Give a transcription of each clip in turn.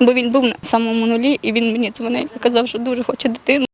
Бо він був на самому нулі, і він мені дзвонив і казав, що дуже хоче дитину.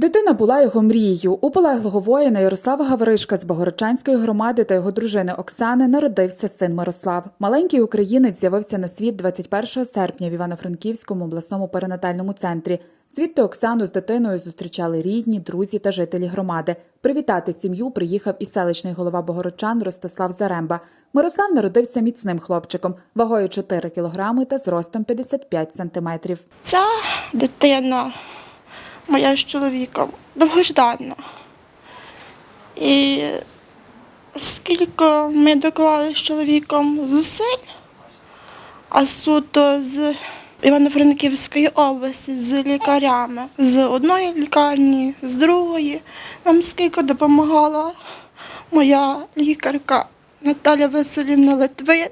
Дитина була його мрією. У полеглого воїна Ярослава Гавришка з Богородчанської громади та його дружини Оксани народився син Мирослав. Маленький українець з'явився на світ 21 серпня в Івано-Франківському обласному перинатальному центрі. Звідти Оксану з дитиною зустрічали рідні, друзі та жителі громади. Привітати сім'ю приїхав і селищний голова Богородчан Ростислав Заремба. Мирослав народився міцним хлопчиком, вагою 4 кілограми та зростом 55 сантиметрів. Ця дитина моя з чоловіком довгожданна. І скільки ми доклали з чоловіком зусиль, а суто з Івано-Франківської області з лікарями, з одної лікарні, з другої, нам скільки допомагала моя лікарка Наталя Василівна Литвин.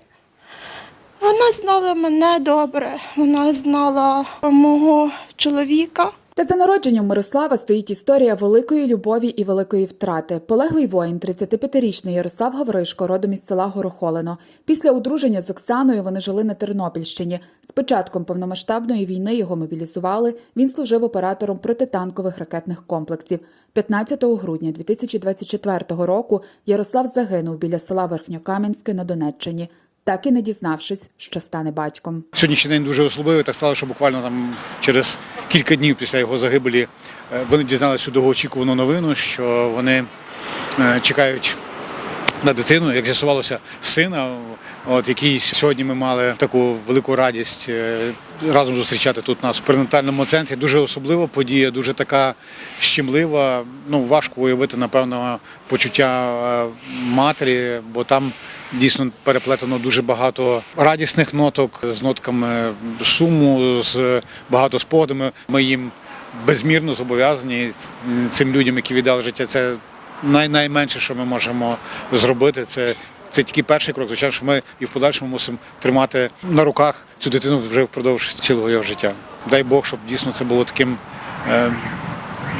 Вона знала мене добре, вона знала мого чоловіка. Та за народженням Мирослава стоїть історія великої любові і великої втрати. Полеглий воїн, 35-річний Ярослав Гавришко, родом із села Горохолино. Після одруження з Оксаною вони жили на Тернопільщині. З початком повномасштабної війни його мобілізували. Він служив оператором протитанкових ракетних комплексів. 15 грудня 2024 року Ярослав загинув біля села Верхньокам'янське на Донеччині, так і не дізнавшись, що стане батьком. Сьогоднішній день дуже особливий. Так стало, що буквально там через кілька днів після його загибелі е, вони дізналися довгоочікувану новину, що вони е, чекають на дитину, як з'ясувалося, сина, от який сьогодні ми мали таку велику радість е, разом зустрічати тут нас в перинатальному центрі. Дуже особлива подія, дуже така щемлива. Ну важко уявити, напевно, почуття матері, бо там. Дійсно переплетено дуже багато радісних ноток з нотками суму, з багато спогадами. Ми їм безмірно зобов'язані цим людям, які віддали життя. Це най- найменше, що ми можемо зробити. Це, це тільки перший крок. Звичайно, що ми і в подальшому мусимо тримати на руках цю дитину вже впродовж цілого його життя. Дай Бог, щоб дійсно це було таким.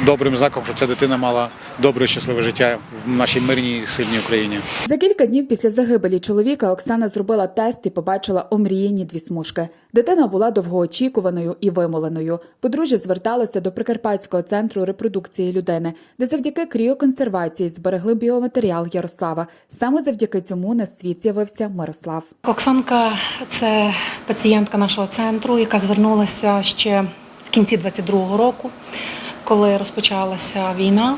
Добрим знаком, щоб ця дитина мала добре щасливе життя в нашій мирній сильній Україні. За кілька днів після загибелі чоловіка Оксана зробила тест і побачила омріяні дві смужки. Дитина була довгоочікуваною і вимоленою. Подружжя зверталося до Прикарпатського центру репродукції людини, де завдяки кріоконсервації зберегли біоматеріал Ярослава. Саме завдяки цьому на світ з'явився Мирослав. Оксанка це пацієнтка нашого центру, яка звернулася ще в кінці 22-го року, коли розпочалася війна.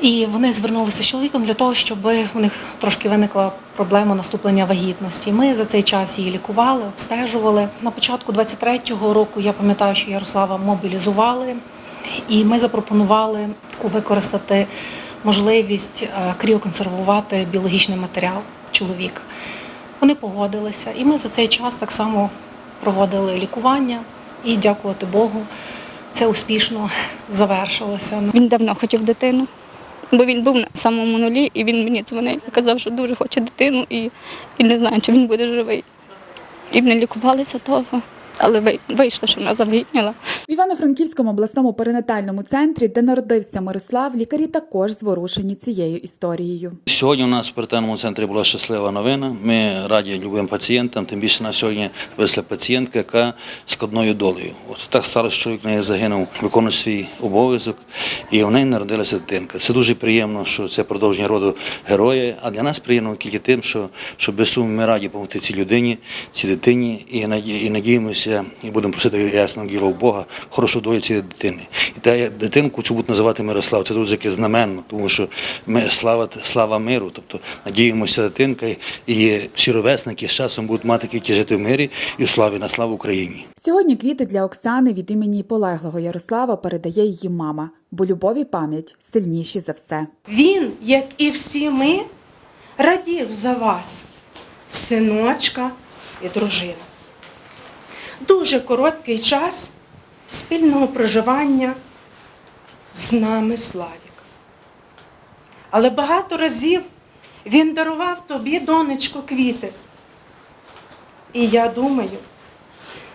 І вони звернулися з чоловіком для того, щоб у них трошки виникла проблема наступлення вагітності. Ми за цей час її лікували, обстежували. На початку 23-го року я пам'ятаю, що Ярослава мобілізували, і ми запропонували використати можливість е, кріоконсервувати біологічний матеріал чоловіка. Вони погодилися, і ми за цей час так само проводили лікування. І дякувати Богу, це успішно завершилося. Він давно хотів дитину, бо він був на самому нулі, і він мені дзвонив казав, що дуже хоче дитину, і, і не знаю, чи він буде живий. І вони лікувалися того, але ви- вийшло, що вона завагітніла. В Івано-Франківському обласному перинатальному центрі, де народився Мирослав, лікарі також зворушені цією історією. Сьогодні у нас в перинатальному центрі була щаслива новина. Ми раді любим пацієнтам, тим більше на сьогодні висла пацієнтка, яка складною долею. От так сталося, що чоловік неї загинув, виконуючи свій обов'язок, і в неї народилася дитинка. Це дуже приємно, що це продовження роду героя. А для нас приємно тільки тим, що, що без суму ми раді допомогти цій людині, цій дитині, і, наді- і і будемо просити ясного діла у Бога, хорошу долю цієї дитини. І та дитинку цю будуть називати Мирослав. Це дуже таке знаменно, тому що ми слава, слава миру. Тобто надіємося, дитинка і всі ровесники з часом будуть мати тільки жити в мирі і в славі на славу Україні. Сьогодні квіти для Оксани від імені полеглого Ярослава передає її мама, бо любов і пам'ять сильніші за все. Він, як і всі ми, радів за вас, синочка і дружина. Дуже короткий час спільного проживання з нами Славік. Але багато разів він дарував тобі, донечко, квіти. І я думаю,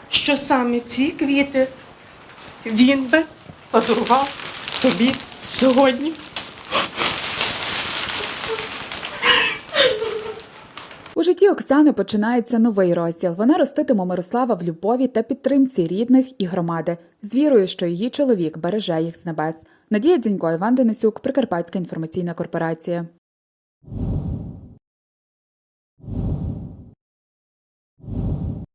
що саме ці квіти він би подарував тобі сьогодні. Житті Оксани починається новий розділ. Вона роститиме Мирослава в любові та підтримці рідних і громади, з вірою, що її чоловік береже їх з небес. Надія Дзінько, Іван Денисюк, Прикарпатська інформаційна корпорація.